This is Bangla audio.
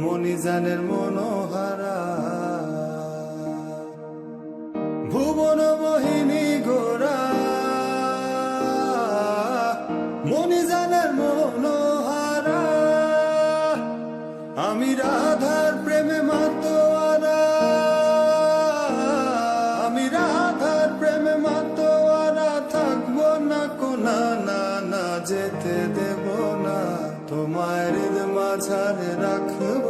মণিজানের মনোহারা। ভুবন মোহিনী গোরা। মণিজানের মনোহারা। আমি রাধার প্রেমে মাতোয়ারা আমি রাধার প্রেমে মাতোয়ারা থাকব না কোনা না না যেতে দেব না। তোমার মাঝারে রাখব।